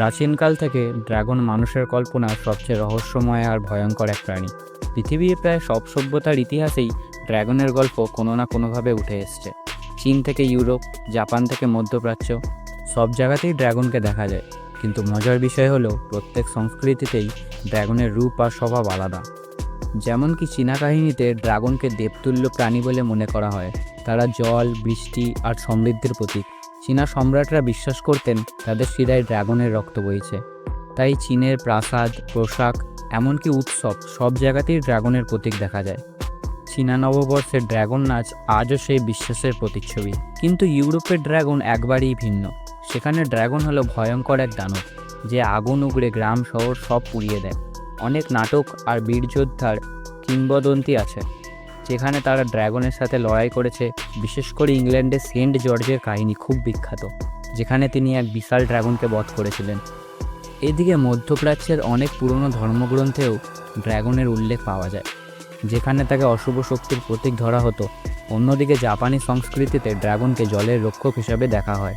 প্রাচীনকাল থেকে ড্রাগন মানুষের কল্পনা সবচেয়ে রহস্যময় আর ভয়ঙ্কর এক প্রাণী। পৃথিবীর প্রায় সব সভ্যতার ইতিহাসেই ড্রাগনের গল্প কোনো না কোনোভাবে উঠে এসছে। চীন থেকে ইউরোপ, জাপান থেকে মধ্যপ্রাচ্য, সব জায়গাতেই ড্রাগনকে দেখা যায়। কিন্তু মজার বিষয় হলো, প্রত্যেক সংস্কৃতিতেই ড্রাগনের রূপ আর স্বভাব আলাদা। যেমন কি চীনা কাহিনীতে ড্রাগনকে দেবতুল্য প্রাণী বলে মনে করা হয়। তারা জল, বৃষ্টি আর সমৃদ্ধির প্রতীক। চীনা সম্রাটরা বিশ্বাস করতেন তাদের শিরায় ড্রাগনের রক্ত বইছে। তাই চীনের প্রাসাদ, পোশাক, এমনকি উৎসব সব জায়গাতেই ড্রাগনের প্রতীক দেখা যায়। চীনা নববর্ষের ড্রাগন নাচ আজও সেই বিশ্বাসের প্রতিচ্ছবি। কিন্তু ইউরোপের ড্রাগন একবারেই ভিন্ন। সেখানে ড্রাগন হলো ভয়ঙ্কর এক দানব, যে আগুন উগড়ে গ্রাম শহর সব পুড়িয়ে দেয়। অনেক নাটক আর বীরযোদ্ধার কিংবদন্তি আছে, যেখানে তারা ড্রাগনের সাথে লড়াই করেছে, বিশেষ করে ইংল্যান্ডের সেন্ট জর্জের কাহিনী খুব বিখ্যাত, যেখানে তিনি এক বিশাল ড্রাগনকে বধ করেছিলেন। এদিকে মধ্যপ্রাচ্যের অনেক পুরনো ধর্মগ্রন্থেও ড্রাগনের উল্লেখ পাওয়া যায়, যেখানে তাকে অশুভ শক্তির প্রতীক ধরা হতো। অন্যদিকে জাপানি সংস্কৃতিতে ড্রাগনকে জলের রক্ষক হিসাবে দেখা হয়।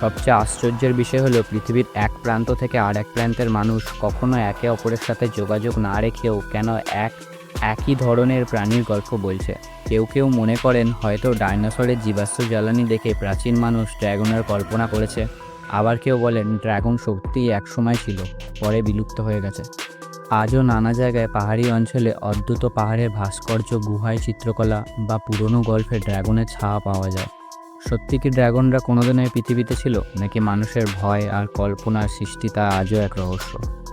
সবচেয়ে আশ্চর্যের বিষয় হলো পৃথিবীর এক প্রান্ত থেকে আর এক প্রান্তের মানুষ কখনো একে অপরের সাথে যোগাযোগ না রেখেও কেন এক, একই ধরনের প্রাণীর গল্প বলছে। কেউ কেউ মনে করেন হয়তো ডাইনোসরের জীবাশ্ম জ্বালানি দেখে প্রাচীন মানুষ ড্রাগনের কল্পনা করেছে। আবার কেউ বলেন ড্রাগন সত্যিই একসময় ছিল, পরে বিলুপ্ত হয়ে গেছে। আজও নানা জায়গায় পাহাড়ি অঞ্চলে অদ্ভুত পাহাড়ের ভাস্কর্য, গুহায় চিত্রকলা বা পুরনো গল্পে ড্রাগনের ছায়া পাওয়া যায়। সত্যি কি ড্রাগনরা কোনোদিনই এই পৃথিবীতে ছিল? নাকি মানুষের ভয় আর কল্পনার সৃষ্টি তা আজও এক রহস্য?